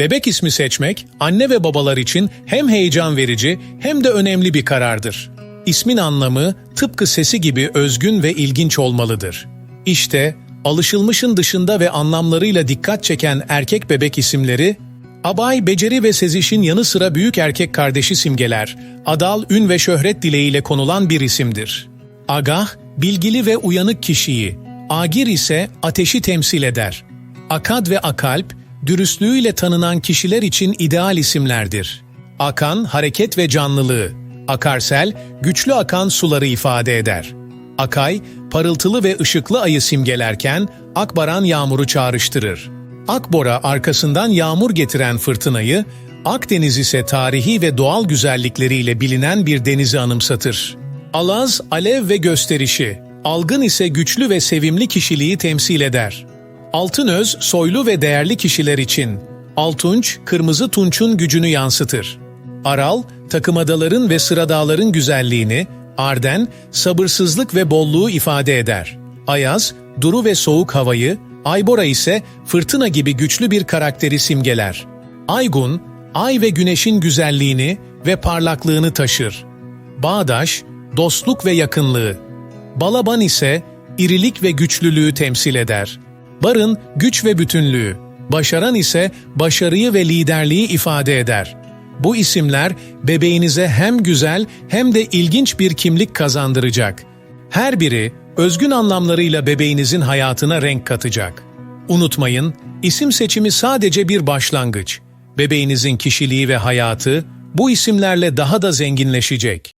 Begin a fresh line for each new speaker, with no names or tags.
Bebek ismi seçmek, anne ve babalar için hem heyecan verici hem de önemli bir karardır. İsmin anlamı tıpkı sesi gibi özgün ve ilginç olmalıdır. İşte alışılmışın dışında ve anlamlarıyla dikkat çeken erkek bebek isimleri, Abay, beceri ve sezişin yanı sıra büyük erkek kardeşi simgeler, adal, ün ve şöhret dileğiyle konulan bir isimdir. Agah, bilgili ve uyanık kişiyi, Agir ise ateşi temsil eder. Akad ve Akalp, dürüstlüğüyle tanınan kişiler için ideal isimlerdir. Akan, hareket ve canlılığı. Akarsel, güçlü akan suları ifade eder. Akay, parıltılı ve ışıklı ayı simgelerken, Akbaran yağmuru çağrıştırır. Akbora arkasından yağmur getiren fırtınayı, Akdeniz ise tarihi ve doğal güzellikleriyle bilinen bir denizi anımsatır. Alaz, alev ve gösterişi, Algın ise güçlü ve sevimli kişiliği temsil eder. Altınöz, soylu ve değerli kişiler için, Altunç, kırmızı tunçun gücünü yansıtır. Aral, takımadaların ve sıradağların güzelliğini, Arden, sabırsızlık ve bolluğu ifade eder. Ayaz, duru ve soğuk havayı, Aybora ise fırtına gibi güçlü bir karakteri simgeler. Aygun, ay ve güneşin güzelliğini ve parlaklığını taşır. Bağdaş, dostluk ve yakınlığı. Balaban ise irilik ve güçlülüğü temsil eder. Barın, güç ve bütünlüğü. Başaran ise başarıyı ve liderliği ifade eder. Bu isimler bebeğinize hem güzel hem de ilginç bir kimlik kazandıracak. Her biri özgün anlamlarıyla bebeğinizin hayatına renk katacak. Unutmayın, isim seçimi sadece bir başlangıç. Bebeğinizin kişiliği ve hayatı bu isimlerle daha da zenginleşecek.